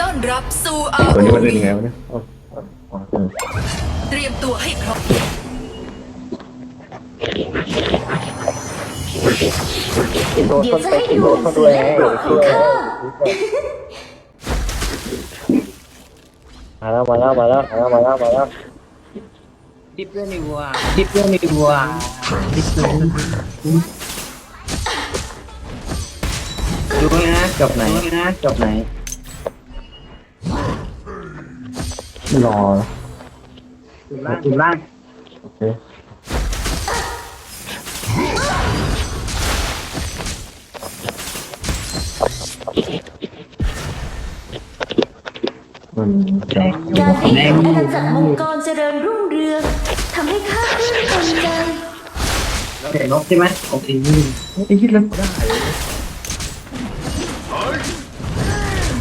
ต้อนรับสู่อาตัวนี้มันโอเล่นวียังไงวะเนี่ยอ๋ออ๋ออ๋อเตรียมตัวให้พร้อมโดนคนไปโดนคนด้วยมาแล้วมาแล้วมาแล้วมาแล้วมาแล้วมาแล้วดิบเพื่อนดีกว่าดิบเพื่อนดีกว่าดิบเพื่อนดูนะจบไหนนะจบไหน ไม่รอดูล่างดูล่างโอเคมันจะการให้แห่งอาณาจักรมังกรเจริญรุ่งเรืองทำให้ข้าเพื่อนคนใจเห็นนกใช่ไหมโอเคไอ้ที่เล่นได้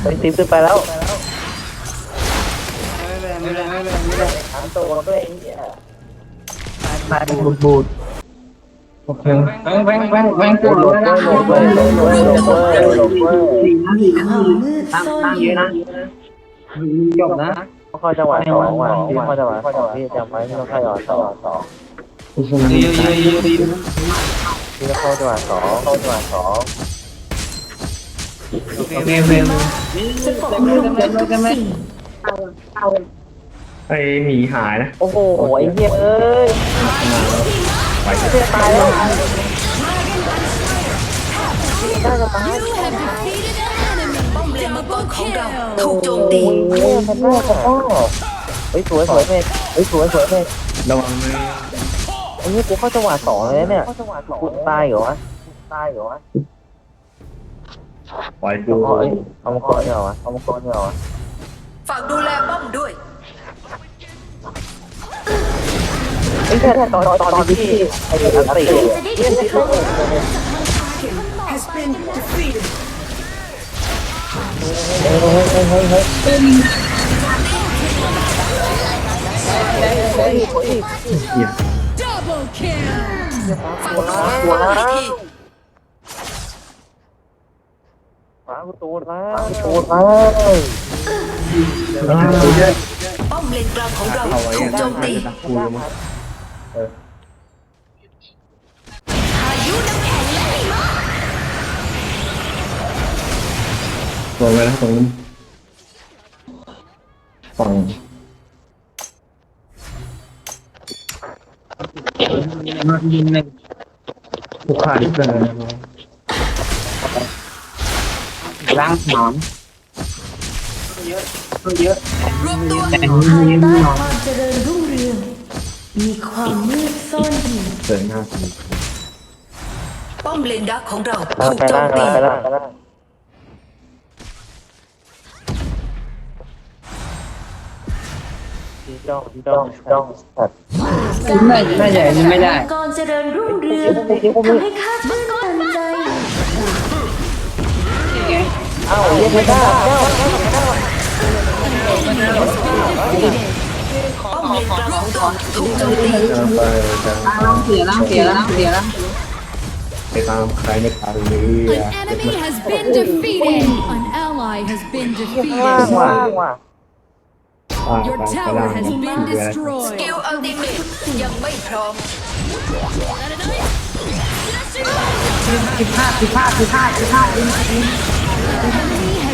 ไปตีขึ้นไปแล้ว ได้ถามตัวด้วยไอ้เนี่ยตายบูดบูดโอเคแบงแบงแบงแบงหลบด้วยหลบด้วยหลบด้วยหลบด้วยหลบด้วยสี่นะสี่นะความมืดตั้งซ่อนตั้งอเยยู่อะนะจบนะเข้าจังหวะสองว่ะพี่เข้าจังหวะสองพี่จำไว้พี่ต้องเข้าจังหวะสองสองเยอะเยอะเยอะเยอะพี่ต้องเข้าจังหวะสองเข้าจังหวะสองโอเคโอเคโอเคจะปกคลุมทุกสิ่ง ไอ้หมีหายนะโอ้โหไอ้เหี้ยเอ้ยไปเหี้ยตายแล้วป้อมเลนมังกรของเราถูกโจมตีโอ้ยมันน่าจะอ้อเฮ้ยสวยสวยเมฆเฮ้ยสวยสวยเมฆระวังเลยไอ้เหี้ยกูเข้าจังหวะสองเลยเนี่ยกูตายเหรอวะตายเหรอวะปล่อยกูเอาเอ้ยเอามังกรเนี่ยเหรอวะเอามังกรเนี่ยเหรอวะฝากดูแลป้อมด้วย ไอ้แค่ตอนตอนที่ไอ้อันตีจะได้ถึงจะเข้าเฮ้ยเฮ้ยเฮ้ยเฮ้ยเฮ้ยฝั่งตรงข้ามฝั่งให้ทีฟ้าตูนแล้วตูนแล้วป้อมเลนกลางของเราเอาไว้ถูกโจมตี จะกูแล้วมั้งพายุน้ำแข็งและหิมะลงไปแล้วตรงนั้นฝั่งยิงหนึ่งผู้ฆ่าดิบเลยล้างหนอนเยอะเยอะรวมตัวแต่ภายนี่ใต้ความเจริญรุ่งเรือง มีความมืดซ่อนอยู่เสริมห้าทีป้อมเลนดักของเราเอาถูกไปโจล่ามงตีไปล่างไปล่างจ้องจ้องจ้องสัตว์ ไม่ไม่ใหญ่ไม่ได้ มังกรเจริญรุ่งเรืองทำให้ข้าเพื่อนตันใจเอ้าเรียกไม่ได้เจ้า ป้อมเลนกลางของเราถูกโจมตีจะไปจะล้างเสียล้างเสียล้างเสียล้างไปตามใครไม่ทันเลย An enemy has been defeated. An ally has been ล่าง defeated. ว่ะว่ะอ่า Your ไปไป tower ล่าง has นะ been ส destroyed. กิลอัลติเมทยังไม่พร้อมผิดพลาดผิดพลาดผิดพลาดผิดพลาด Enemy has been defeated.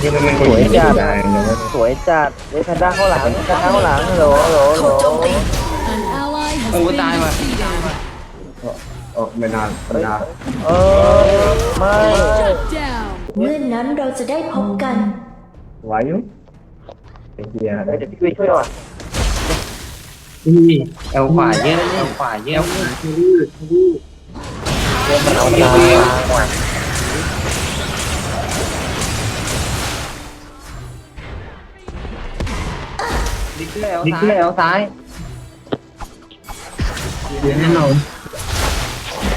คือมันก็ยิงได้นะว่าสวยจัดเฮ้ยแพนด้าเข้าหลังแพนด้าเข้าหลังโหลโหลโหลถูกโจมตี An ally has Oh, been die, man. defeated. เออไม่นานไม่นานเออไม่ Shut down. เมื่อนั้นเราจะได้พบกัน ไหวอยู่ไอ้เหี้ยเดี๋ยวพี่ช่วยช่วยว่ะนี่เอวขวาเยอะเอวขวาเยอะเรื่องมันเอาตาว่ะ ดิกแล้วดิกแล้วซ้ายเดี๋ยวแน่นอน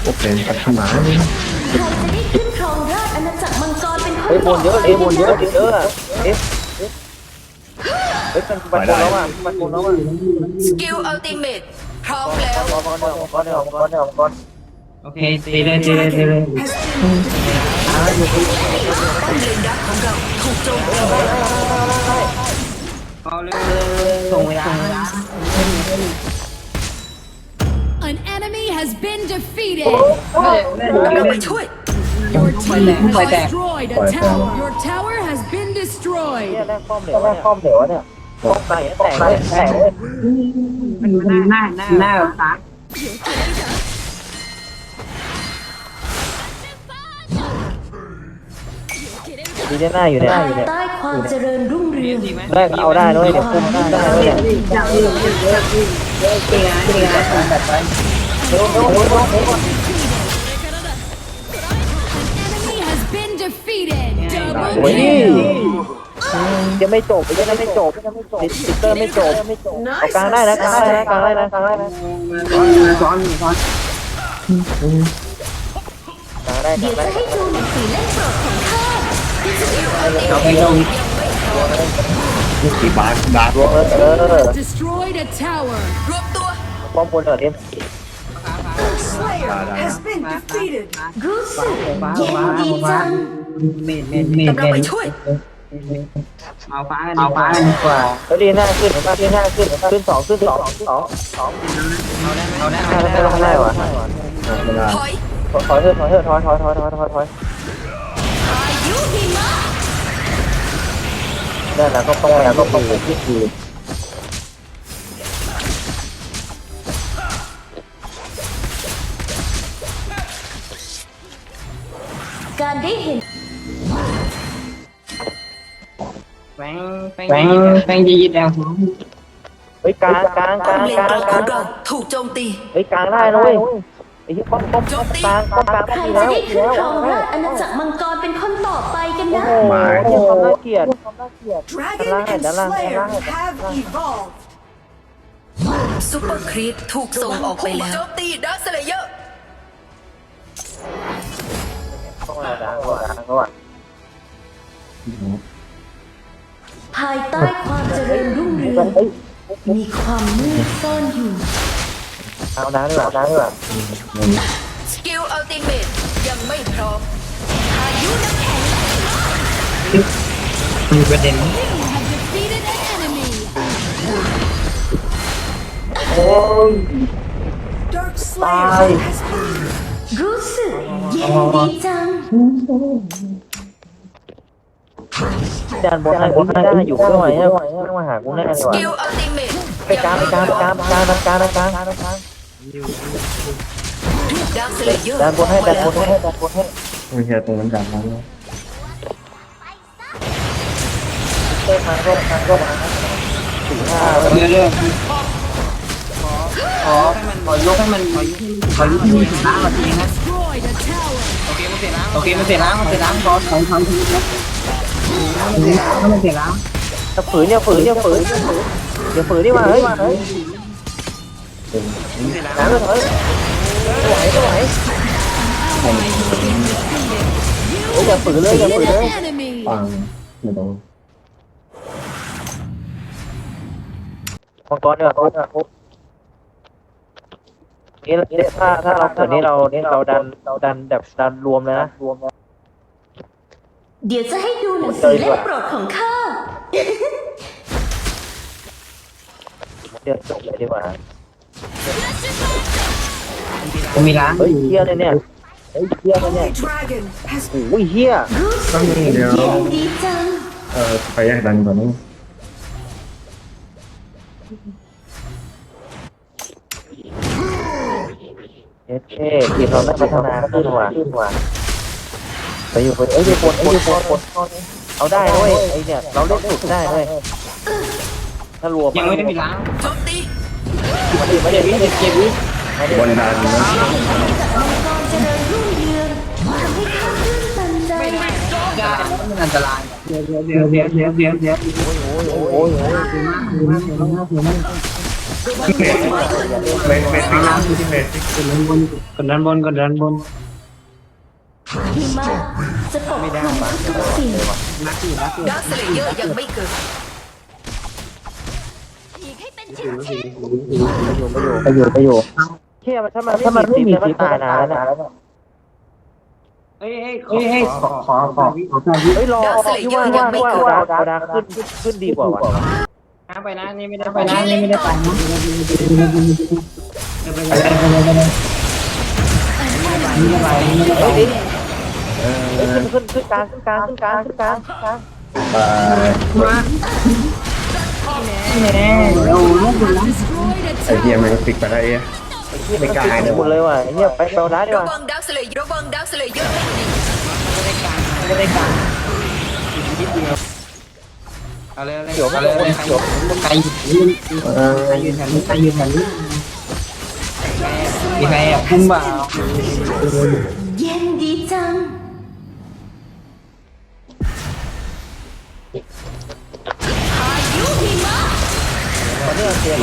พวกเป็นปัทมาใครจะได้ขึ้นครองราชย์อาณาจักรมังกรเป็นคนเฮ้ยบนเยอะเอ้ยบนเยอะเยอะเอ๊ะเฮ้ยมันมันบนแล้วอะมันบนแล้วอะสกิลอัลติเมทพร้อมแล้วก้อนเดียวก้อนเดียวก้อนเดียวก้อนโอเคตีเลยตีเลยตีเลยตป้อมเลนดักของเราถูกโจมตี ส่งเวลา An enemy has been defeated. กำลังไปช่วย Your team has Quite bad. destroyed a Quite bad. tower. Your tower has been เนี่ย destroyed. แรกป้อมเหลวเนี่ยป้อมเหลวเนี่ยป้อมไหนแตกเลยแตกเลย มันหน้าหน้าหน้าตา ดีได้หน้าอยู่เนี่ยภายใต้ความเจริญรุ่งเรืองแรกเอาได้ด้วยเดี๋ยวคุมได้ด้วยเนี่ยจริงนะจริงนะแบบไป Enemy has been defeated. โอ้ย Double ยังไม่จบยังไม่จบติดติดเตอร์ไม่จบเอากลางได้นะกลางได้นะกลางได้นะกลางได้นะซ้อนซ้อนกลางได้กเดี๋ลายงวได้จะให้ดูหนังสือเล่มโปรดของ กี่บาทดาร์เออเออ destroyed a tower. รวมตัวป้อมบนเหรอเนี่ย Slayer has been defeated รู้สึกเย็นดีจังเมนเมนเมนกำลังไปช่วยเอาฟ้ากันเอาฟ้ากันดีกว่าแล้วดีหน้าขึ้นดีหน้าขึ้นขึ้นสองขึ้นสองสองสองเอาได้หน้าไม่ลงได้วะเวลาถอยถอยเถอะถอยเถอะถอยถอยถอยถอยถอย ได้แล้วก็ต้องแล้วก็ต้องไปที่คือการได้เห็นแฟงแฟงแฟงยีดแล้วเฮ้ยกลางกลางกลางเลนกลางกลางกขลาองงเราถูกโจมตีเฮ้ยกลางได้นะเว้ย อ้ที่ป้อมป้อมป้อมกลางป้อมกลางใครได้จะแล้วได้ขึ้นครองราชย์อาณาจักรมังกรเป็นคนต่อไปกันโอ้นะโหเนี่ยความน่าเกลียดความน่าเกลียด Dragon and Slayer have evolved ซูเปอร์ครีปถูกส่งออกไปแล้วโจมตีดักสเลเยอร์ต้องมาด่าเขาด่าเขาอะภายใต้ความเจริญรุ่งเรืองเฮ้ยมีความมืดซ่อนอยู่ เอาด่าด้วยด่าด้วยสกิลอัลติเมทยังไม่พร้อมพายุน้ำแข็งมีประเด็น You have defeated an enemy. โอ้ย Dark ตายรู้สึกเย็นดีจังจานบนให้บนให้ได้อยู่เครื่องไหนเนี่ยต้องมาหากูแน่เลยสว่ะกิลอัลติเมทไปกลางไปกลางไปกลางไปกลางไปกลางไปกลาง ไปกลางดักสเลเยอร์จานบนให้จานบนให้จานบนให้ไม่ใช่ตรงนั้นดังนั้นเต้นมาก็มาก็มาสี่ห้าเรื่องเรื่องขอให้มันขอยกให้มันขอยกขอยกให้มันถึงล้างมาทีนะ Destroyed a tower. โอเคมันเสร็จแล้วโอเคมันเสร็จแล้วมันเสร็จแล้วขอขอทำทีนะถ้ามันเสร็จแล้วจะฝืนเนี่ยฝืนเนี่ยฝืนเดี๋ยวฝืนนี่มาเฮ้ยเฮ้ย น้ำเลยเฮ้ยไหวไหว Ally has been defeated. เฮ้ยอย่าฝืนเลยอย่าฝืน Defeated เลย an enemy. ปังไม่ต้องมังกรเนี่ยมังกรนี่ถ้าถ้าเราเกิดนี่เรานี่เราดันเราดันแบบดันรวมเลยนะรวมเดี๋ยวจะให้ดูหนังสือเล่มโปรดของข้าเดี๋ยวจบเลยดีกว่า ผมมีล้างเฮ้ยเฮี้ยเลยเนี่ยเฮ้ยเฮี้ยเลยเนี่ย Dragon has โอ้ยเฮี้ยรู้สึกเดี๋ยวเย็นดีจังเออไปแยกดันก่อนนู้นเอสเคทีมเราได้พัฒนาขึ้นว่ะขึ้นว่ะไปอยู่บนเอ้ยบนเอ้ยบนบนเอาได้ด้วยไอเนี่ย เราเล่นสุดได้ด้วยถ้ารวมยังไม่ได้มีล้างโจมตี มาดิมาดิเจ็บเจ็บวิบนดันนะอาณาจักรมังกรเจริญรุ่งเรืองทำให้ข้าตื้นตันใจได้มันอันตรายเดี๋ยวเดี๋ยวเดี๋ยวเดี๋ยวเดี๋ยวเดี๋ยวโอ้ยโอ้ยถือมากถือมากถือมากถือมากเมทเมทที่น้ำที่เมทกดด้านบนกดด้านบนกดด้านบนหิมะจะปกคลุมทุกสิ่งนักอยู่นักอยู่ดักสเลเยอร์ยังไม่เกิด ไปอยู่ไปอยู่เฮี้ยมันถ้ามันถ้ามันไม่มีสิทธิ์ตายนานแล้วนะเฮ้ยเฮ้ยขอขอขอขอขอเฮ้ยรอที่ว่าที่ว่าเอาดาวเอาดาวขึ้นขึ้นดีกว่าวะน้ำไปนะนี่ไม่ได้ไปนะนี่ไม่ได้ไปนะไปไปไปไปไปไปนี่ไม่ไปนี่ไม่ไปเฮ้ยดิเฮ้ยขึ้นขึ้นขึ้นกลางขึ้นกลางขึ้นกลางขึ้นกลางขึ้นกลางไปมา แน่โอ้ลูกดูนะไอ้เหี้ยมันติดไปได้เอ้ยไม่กลางหมดเลยว่ะเฮียไปเปลดาดีกระว่าวังดักสเลย์ระวังดักสเลย์เยอะไม่ได้การอีกนิดเดียวอาเลยเอาเลยเอาเลยใครใครยืนใครยืนแถวนี้ใครยืนแถวนี้มีใครแอบพุ่งบ่าเ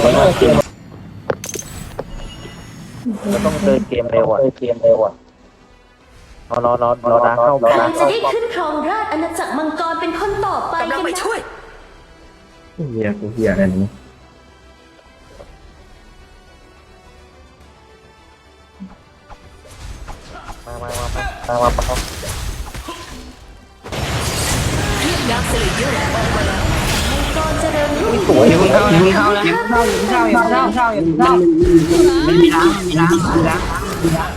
กมตอนนี้เกมเราต้องเดินเกมเร็วอะเกมเร็วอะรอรอรอรอดาเข้ารอใครดาจะเข้าได้ขึ้นครองราชย์อาณาจักรมังกรเป็นคนต่อไปกำลักังนไปนะช่วยเหี้ยกูเหี้ยอะไรนี้มามามามามามาดักสเลย์เยอะ สวยอย่าเพิ่งเข้าอย่าเพิ่งเข้านะอย่าเพิ่งเข้าอย่าเพิ่งเข้าอย่าเพิ่งเข้าอย่าเพิ่งเข้ามันมีล้างมีล้างมีล้างมีล้าง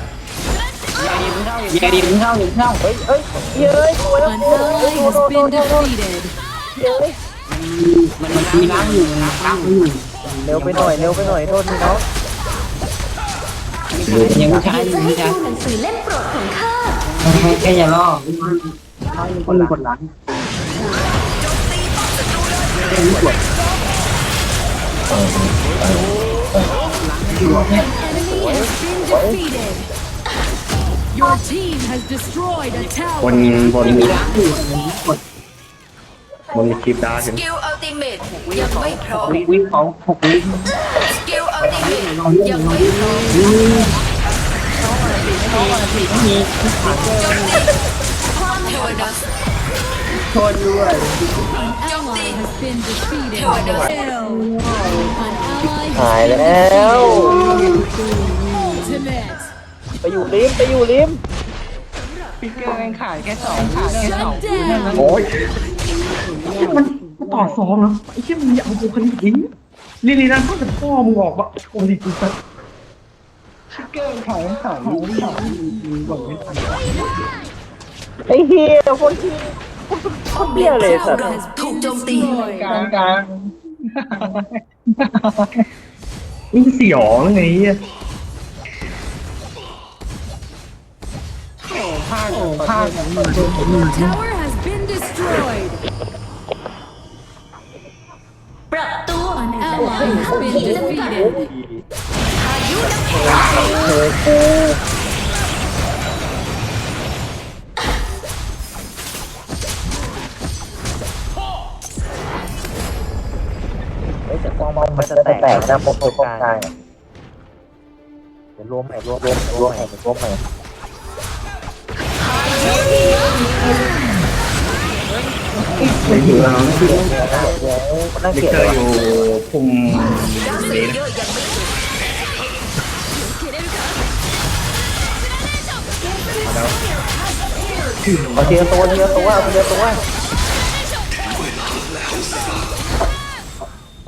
อย่าดีเพิ่งเข้าอย่าเพิ่งเข้าเฮ้ยเฮ้ยเฮ้ยสวยแล้ว An ally has been defeated. มันมันมีล้างอยู่ล้างอยู่เร็วไปหน่อยเร็วไปหน่อยโทษทีน้องยังไม่ใช่เดี๋ยวยังจะไม่ให้ใช่ดูหนังสือเล่มโปรดของข้าแค่อย่าล่อคนกดล้าง Enemy has been defeated. Your team has destroyed a บ tower. นบนมีล้างอยู่กดบนคลิปดาร์สเห็นกิลอัลติเมทยังไม่พร้อม วิวิเขาหกวิสกิลอัลติเมทยังไม่พร้อมเทวดัส โทษด้วย An ally has been defeated. Kill. An ally หาย has แล้ว ultimate. ไปอยู่ริมไปอยู่ริมพิกเกอร์ยังขาดแค่สองขาดแค่สอง Shut down. โอ้ยต่อสองเหรอไอ้เชี่ยมึงอย่าเอากูคนนี้ทิ้งลีลีนั่นก็จะพ่อมึงออกวะโอ้ยกูจะพิกเกอร์ขาดแค่สองสองบอกไม่ทันไอ้เฮียคนที่ คนเบี้ยเลยสัตว์เราถูกโจมตีกลางกลางนี่สยองไงเหี้ยโอ้ภาคโอ้ภาค Tower has been destroyed. ปรับตัว An ally has been defeated. เมันจะแตกนะผมตรงกลางเดี๋ยวรวมใหม่รวมรวมรวมใหม่รวมใหม่นั่งลิเก็บเตอร์อยู่พุ่มดักสเลย์เยอะยังไม่ถึงเอาเทียตัวเทียตัวเอาเทียตัว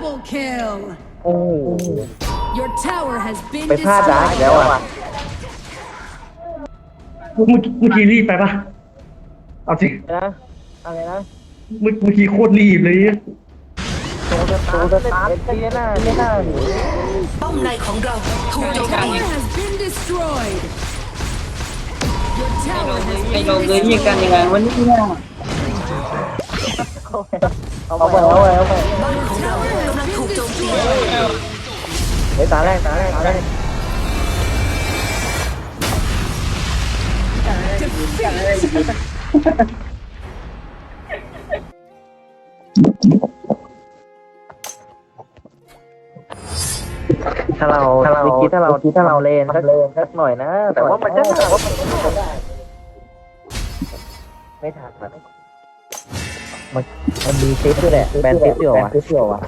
double kill. โอ้ Your tower has been ไปพลาดดา destroyed. แล้วอะ เมื่อกี้เมื่อกี้รีบไปปะเอาจริงนะอะไรนะเมื่อเมื่อกี้โคตรรีบเลยโตจะโตจะตาร์ทเทียหน้าเทียหน้าป้อมในของเราถูกโจม Tower ตี has been destroyed. Your tower has ไอ้ been ลงเลยยิงกันยังไงวันนี้เนี่ยเอาไปเอาไปเอาไปบ้านของ เฮ้ยตาแรกตาแรกตาแรกถ้าเราถ้าเราคิดถ้าเราคิดถ้าเราเลนสักเลนสักหน่อยนะ แต่ว่ามันจะแต่ว่ามันไม่ทันมันมันมันมีซิปด้วยแหละแบนซิปอยู่วะ